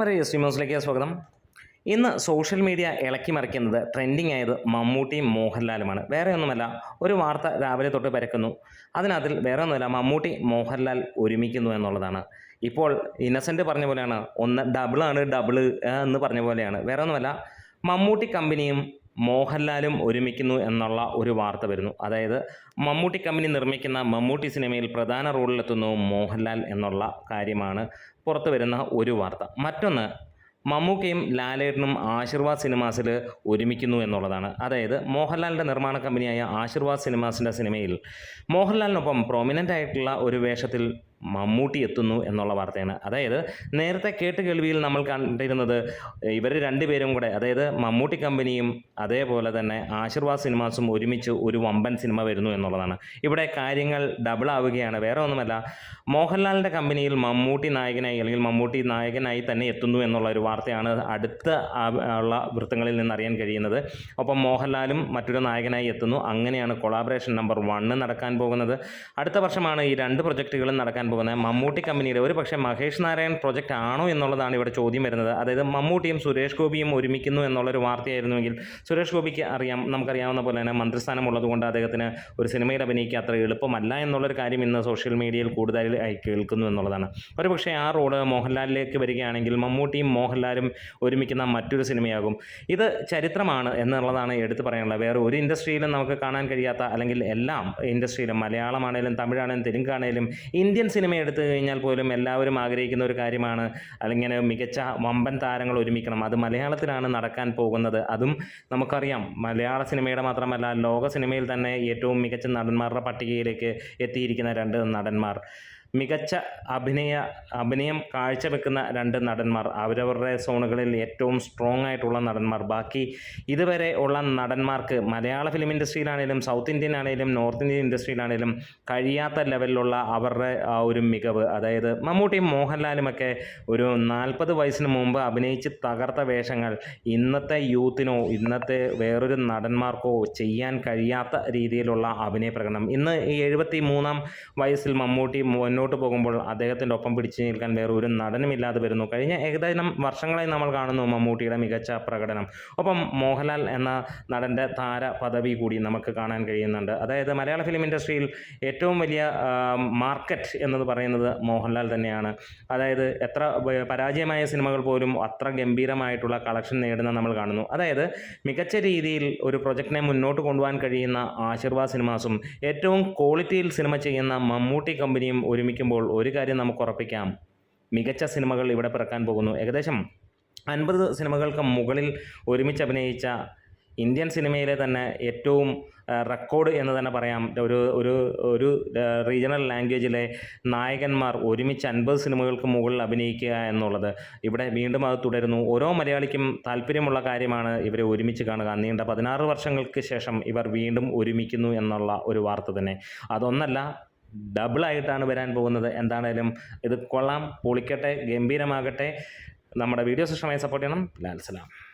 പറയൂ സിമോസിലേക്ക് സ്വാഗതം. ഇന്ന് സോഷ്യൽ മീഡിയ ഇളക്കി മറിക്കുന്നത് ട്രെൻഡിങ് ആയത് മമ്മൂട്ടിയും മോഹൻലാലുമാണ്. വേറെ ഒന്നുമല്ല ഒരു വാർത്ത രാവിലെ തൊട്ട് പരക്കുന്നു. അതിനകത്തിൽ വേറെ ഒന്നുമല്ല മമ്മൂട്ടി മോഹൻലാൽ ഒരുമിക്കുന്നു എന്നുള്ളതാണ്. ഇപ്പോൾ ഇന്നസെന്റ് പറഞ്ഞ പോലെയാണ് ഒന്ന് ഡബിളാണ് ഡബിൾ എന്ന് പറഞ്ഞ പോലെയാണ്. വേറെ ഒന്നുമല്ല മമ്മൂട്ടി കമ്പനിയും മോഹൻലാലും ഒരുമിക്കുന്നു എന്നുള്ള ഒരു വാർത്ത വരുന്നു. അതായത് മമ്മൂട്ടി കമ്പനി നിർമ്മിക്കുന്ന മമ്മൂട്ടി സിനിമയിൽ പ്രധാന റോളിലെത്തുന്നു മോഹൻലാൽ എന്നുള്ള കാര്യമാണ് പുറത്തു വരുന്ന ഒരു വാർത്ത. മറ്റൊന്ന് മമ്മൂക്കയും ലാലേട്ടനും ആശീർവാദ് സിനിമാസിൽ ഒരുമിക്കുന്നു എന്നുള്ളതാണ്. അതായത് മോഹൻലാലിന്റെ നിർമ്മാണ കമ്പനിയായ ആശീർവാദ് സിനിമാസിന്റെ സിനിമയിൽ മോഹൻലാലിനൊപ്പം പ്രൊമിനന്റ് ആയിട്ടുള്ള ഒരു വേഷത്തിൽ മമ്മൂട്ടി എത്തുന്നു എന്നുള്ള വാർത്തയാണ്. അതായത് നേരത്തെ കേട്ട് കേൾവിയിൽ നമ്മൾ കണ്ടിരുന്നത് ഇവർ രണ്ടുപേരും കൂടെ അതായത് മമ്മൂട്ടി കമ്പനിയും അതേപോലെ തന്നെ ആശീർവാദ് സിനിമാസും ഒരുമിച്ച് ഒരു വമ്പൻ സിനിമ വരുന്നു എന്നുള്ളതാണ്. ഇവിടെ കാര്യങ്ങൾ ഡബിൾ ആവുകയാണ്. വേറെ ഒന്നുമല്ല മോഹൻലാലിന്റെ കമ്പനിയിൽ മമ്മൂട്ടി നായകനായി അല്ലെങ്കിൽ മമ്മൂട്ടി നായകനായി തന്നെ എത്തുന്നു എന്നുള്ള ഒരു വാർത്തയാണ് അടുത്ത ഉള്ള വൃത്തങ്ങളിൽ നിന്ന് അറിയാൻ കഴിയുന്നത്. ഒപ്പം മോഹൻലാലും മറ്റൊരു നായകനായി എത്തുന്നു. അങ്ങനെയാണ് കൊളാബറേഷൻ നമ്പർ വണ്ണ് നടക്കാൻ പോകുന്നത്. അടുത്ത വർഷമാണ് ഈ രണ്ട് പ്രൊജക്റ്റുകളും നടക്കാൻ പോകുന്നത്. മമ്മൂട്ടി കമ്പനിയുടെ ഒരു പക്ഷേ മഹേഷ് നാരായൺ പ്രൊജക്റ്റ് ആണോ എന്നുള്ളതാണ് ഇവിടെ ചോദ്യം വരുന്നത്. അതായത് മമ്മൂട്ടിയും സുരേഷ് ഗോപിയും ഒരുമിക്കുന്നു എന്നുള്ളൊരു വാർത്തയായിരുന്നുവെങ്കിൽ സുരേഷ് ഗോപിക്ക് അറിയാം നമുക്കറിയാവുന്ന പോലെ തന്നെ മന്ത്രിസ്ഥാനം ഉള്ളതുകൊണ്ട് അദ്ദേഹത്തിന് ഒരു സിനിമയിൽ അഭിനയിക്കുക അത്ര എളുപ്പമല്ല എന്നുള്ളൊരു കാര്യം ഇന്ന് സോഷ്യൽ മീഡിയയിൽ കൂടുതലായി കേൾക്കുന്നു എന്നുള്ളതാണ്. ഒരു പക്ഷേ ആ റോൾ മോഹൻലാലിലേക്ക് വരികയാണെങ്കിൽ മമ്മൂട്ടിയും മോഹൻലാലും ഒരുമിക്കുന്ന മറ്റൊരു സിനിമയാകും. ഇത് ചരിത്രമാണ് എന്നുള്ളതാണ് എടുത്തു പറയാനുള്ളത്. വേറെ ഒരു ഇൻഡസ്ട്രിയിലും നമുക്ക് കാണാൻ കഴിയാത്ത അല്ലെങ്കിൽ എല്ലാം ഇൻഡസ്ട്രിയിലും മലയാളമാണേലും തമിഴാണേലും തെലുങ്കാണേലും ഇന്ത്യൻ സിനിമ എടുത്തു കഴിഞ്ഞാൽ പോലും എല്ലാവരും ആഗ്രഹിക്കുന്ന ഒരു കാര്യമാണ്. അല്ലെങ്കിൽ മികച്ച വമ്പൻ താരങ്ങൾ ഒരുമിക്കണം. അത് മലയാളത്തിലാണ് നടക്കാൻ പോകുന്നത്. അതും നമുക്കറിയാം. മലയാള സിനിമയുടെ മാത്രമല്ല ലോക സിനിമയിൽ തന്നെ ഏറ്റവും മികച്ച നടന്മാരുടെ പട്ടികയിലേക്ക് എത്തിയിരിക്കുന്ന രണ്ട് നടന്മാർ. മികച്ച അഭിനയ അഭിനയം കാഴ്ചവെക്കുന്ന രണ്ട് നടന്മാർ. അവരവരുടെ സോണുകളിൽ ഏറ്റവും സ്ട്രോങ് ആയിട്ടുള്ള നടന്മാർ. ബാക്കി ഇതുവരെ ഉള്ള നടന്മാർക്ക് മലയാള ഫിലിം ഇൻഡസ്ട്രിയിലാണേലും സൗത്ത് ഇന്ത്യൻ ആണേലും നോർത്ത് ഇന്ത്യൻ ഇൻഡസ്ട്രിയിലാണേലും കഴിയാത്ത ലെവലിലുള്ള അവരുടെ ആ ഒരു മികവ്. അതായത് മമ്മൂട്ടിയും മോഹൻലാലുമൊക്കെ ഒരു നാൽപ്പത് വയസ്സിന് മുമ്പ് അഭിനയിച്ച് തകർത്ത വേഷങ്ങൾ ഇന്നത്തെ യൂത്തിനോ ഇന്നത്തെ വേറൊരു നടന്മാർക്കോ ചെയ്യാൻ കഴിയാത്ത രീതിയിലുള്ള അഭിനയ പ്രകടനം. ഇന്ന് ഈ എഴുപത്തി മൂന്നാം വയസ്സിൽ മമ്മൂട്ടി മുന്നോട്ട് പോകുമ്പോൾ അദ്ദേഹത്തിന്റെ ഒപ്പം പിടിച്ചു നിൽക്കാൻ വേറെ ഒരു നടനും ഇല്ലാതെ വരുന്നു. കഴിഞ്ഞ ഏകദേശം വർഷങ്ങളായി നമ്മൾ കാണുന്നു മമ്മൂട്ടിയുടെ മികച്ച പ്രകടനം. ഒപ്പം മോഹൻലാൽ എന്ന നടന്റെ താര പദവി കൂടി നമുക്ക് കാണാൻ കഴിയുന്നുണ്ട്. അതായത് മലയാള ഫിലിം ഇൻഡസ്ട്രിയിൽ ഏറ്റവും വലിയ മാർക്കറ്റ് എന്നത് പറയുന്നത് മോഹൻലാൽ തന്നെയാണ്. അതായത് എത്ര പരാജയമായ സിനിമകൾ പോലും അത്ര ഗംഭീരമായിട്ടുള്ള കളക്ഷൻ നേടുന്ന നമ്മൾ കാണുന്നു. അതായത് മികച്ച രീതിയിൽ ഒരു പ്രൊജക്റ്റിനെ മുന്നോട്ട് കൊണ്ടുപോകാൻ കഴിയുന്ന ആശീർവാദ് സിനിമാസും ഏറ്റവും ക്വാളിറ്റിയിൽ സിനിമ ചെയ്യുന്ന മമ്മൂട്ടി കമ്പനിയും ഒരുമിക്കുമ്പോൾ ഒരു കാര്യം നമുക്ക് ഉറപ്പിക്കാം. മികച്ച സിനിമകൾ ഇവിടെ പിറക്കാൻ പോകുന്നു. ഏകദേശം അൻപത് സിനിമകൾക്ക് മുകളിൽ ഒരുമിച്ച് അഭിനയിച്ച ഇന്ത്യൻ സിനിമയിലെ തന്നെ ഏറ്റവും റെക്കോർഡ് എന്ന് തന്നെ പറയാം. ഒരു ഒരു ഒരു റീജിയണൽ ലാംഗ്വേജിലെ നായകന്മാർ ഒരുമിച്ച് അൻപത് സിനിമകൾക്ക് മുകളിൽ അഭിനയിക്കുക എന്നുള്ളത്. ഇവിടെ വീണ്ടും അത് തുടരുന്നു. ഓരോ മലയാളിക്കും താല്പര്യമുള്ള കാര്യമാണ് ഇവരെ ഒരുമിച്ച് കാണുക. നീണ്ട പതിനാറ് വർഷങ്ങൾക്ക് ശേഷം ഇവർ വീണ്ടും ഒരുമിക്കുന്നു എന്നുള്ള ഒരു വാർത്ത തന്നെ. അതൊന്നല്ല ഡബിളായിട്ടാണ് വരാൻ പോകുന്നത്. എന്താണേലും ഇത് കൊള്ളാം പൊളിക്കട്ടെ ഗംഭീരമാകട്ടെ. നമ്മുടെ വീഡിയോസ് സിസ്റ്റമായി സപ്പോർട്ട് ചെയ്യണം. ലാൽ സലാം.